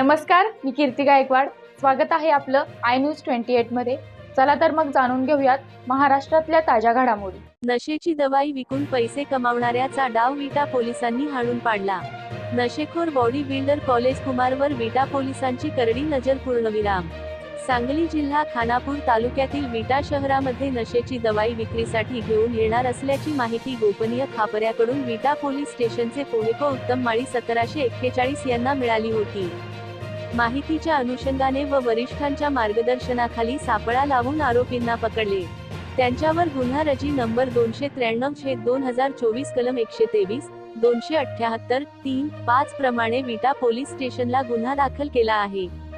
नमस्कार मी कीर्ती गायकवाड. स्वागत आहे आपलं आय न्यूज ट्वेंटी एटमध्ये चला तर मग जाणून घेऊयात महाराष्ट्रातल्या ताज्या घडामोडी. नशेची दवाई विकून पैसे कमावणाऱ्याचा डाव विटा पोलिसांनी हाणून पाडला. नशेखोर बॉडी बिल्डर कॉलेज कुमारवर विटा पोलिसांची करडी नजर पूर्णविराम. सांगली जिल्हा खानापूर तालुक्यातील विटा शहरामध्ये नशेची दवाई विक्रीसाठी घेऊन येणार असल्याची माहिती गोपनीय खापऱ्याकडून विटा पोलीस स्टेशनचे पोहेको उत्तम माळी सतराशे एक्केचाळीस यांना मिळाली होती. माहितीच्या अनुषंगाने व वरिष्ठांच्या मार्गदर्शनाखाली सापळा लावून आरोपींना पकडले. त्यांच्यावर गुन्हा रजी नंबर दोनशे त्र्याण्णव छेद दोन हजार चोवीस कलम एकशे तेवीस दोनशे अठ्याहत्तर तीन पाच प्रमाणे विटा पोलीस स्टेशनला गुन्हा दाखल केला आहे.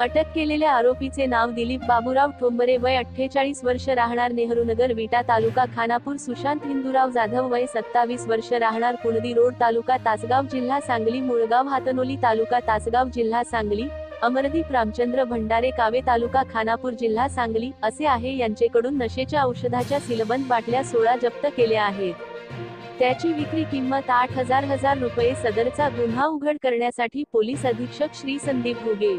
अटक केलेल्या आरोपीचे नाव दिलीप बाबूराव ठोंबरे वय अठ्ठेचाळीस वर्ष राहणार नेहरूनगर विटा तालुका खानापूर सुशांत हिंदूराव जाधव वय सत्तावीस वर्ष राहणार कुणदी रोड तालुका तासगाव जिल्हा सांगली मुळगाव हातनोली तालुका तासगाव जिल्हा सांगली अमरदीप रामचंद्र भंडारे कावे तालुका खानापूर जिल्हा सांगली असे आहे यांचेकडून नशेच्या औषधाच्या सिलबंद बाटल्या सोळा जप्त केल्या आहेत. त्याची विक्री किंमत आठ हजार हजार रुपये सदरचा गुन्हा उघड करण्यासाठी पोलीस अधीक्षक श्री संदीप घुगे.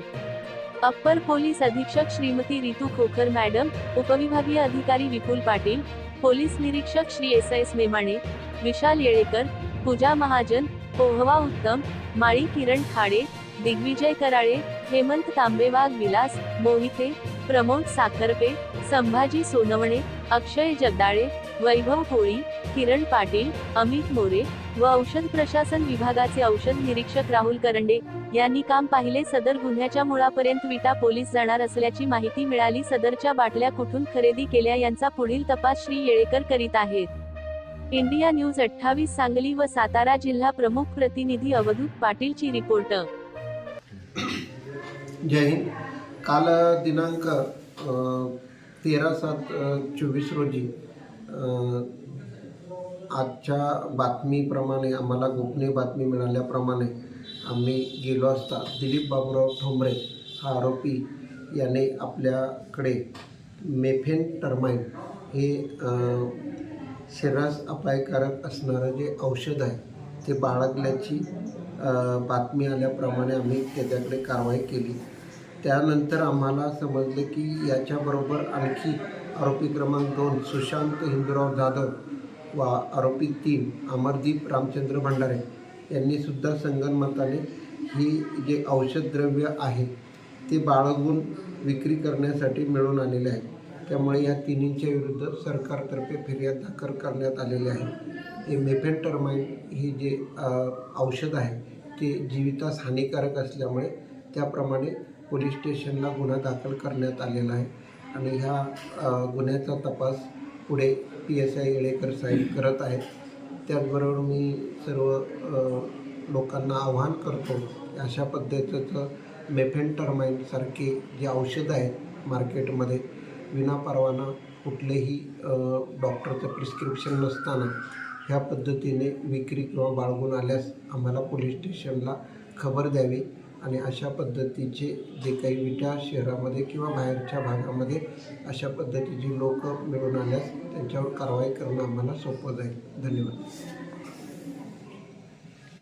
अप्पर पोलीस अधीक्षक श्रीमती रितू खोखर मॅडम उपविभागीय अधिकारी विपुल पाटील पोलीस निरीक्षक श्री एस एस मेमाणे विशाल येळेकर पूजा महाजन पोहवा उत्तम माळी किरण खाडे दिग्विजय कराळे हेमंत तांबेवाग विलास मोहिते प्रमोद साखरपे संभाजी सोनवणे अक्षय जगदाळे वैभव होळी किरण पाटील अमित मोरे व औषध प्रशासन विभागाचे औषध निरीक्षक राहुल करंडे यांनी काम पाहिले. सदर गुन्ह्याच्या मुळापर्यंत विटा पोलीस जाणार असल्याची माहिती मिळाली. सदरच्या बाटल्या कुठून खरेदी केल्या यांचा पुढील तपास श्री येळेकर करीत आहेत. इंडिया न्यूज अठ्ठावीस सांगली व सातारा जिल्हा प्रमुख प्रतिनिधी अवधूत पाटीलची रिपोर्ट. जय हिंद. काल दिनांक तेरा सात चोवीस रोजी आजच्या बातमीप्रमाणे आम्हाला गोपनीय बातमी मिळाल्याप्रमाणे आम्ही गेलो असता दिलीप बाबूराव ठोंबरे हा आरोपी याने आपल्याकडे मेफेन टर्माइन हे शरीरास अपायकारक असणारं जे औषध आहे ते बाळगल्याची बातमी आल्याप्रमाणे आम्ही त्याच्याकडे कारवाई केली. त्यानंतर आम्हाला समजले की याच्याबरोबर आणखी आरोपी क्रमांक दोन सुशांत हिंदूराव जाधव व आरोपी तीन अमरदीप रामचंद्र भंडारे यांनीसुद्धा संगनमताने ही जे औषधद्रव्य आहे ते बाळगून विक्री करण्यासाठी मिळून आलेले आहे. त्यामुळे या तिन्हींच्या विरुद्ध सरकारतर्फे फिर्याद दाखल करण्यात आलेली आहे. हे मेफेंटरमाइन ही जे औषध आहे ते जीवितास हानिकारक असल्यामुळे त्याप्रमाणे पोलीस स्टेशनला गुन्हा दाखल करण्यात आलेला आहे. आणि ह्या गुन्ह्याचा तपास पुढे पी एस आय येळेकर साहेब करत आहेत. त्याचबरोबर मी सर्व लोकांना आव्हान करतो अशा पद्धतीचं मेफेंटरमाइनसारखे जे औषधं आहेत मार्केटमध्ये विनापरवाना कुठलेही डॉक्टरचं प्रिस्क्रिप्शन नसताना ह्या पद्धतीने विक्री किंवा बाळगून आल्यास आम्हाला पोलीस स्टेशनला खबर द्यावी. आणि अशा पद्धतीचे जे काही विटा शहरामध्ये किंवा बाहेरच्या भागामध्ये अशा पद्धतीची लोक मिळून आल्यास त्यांच्यावर कारवाई करणं आम्हाला सोपं जाईल. धन्यवाद.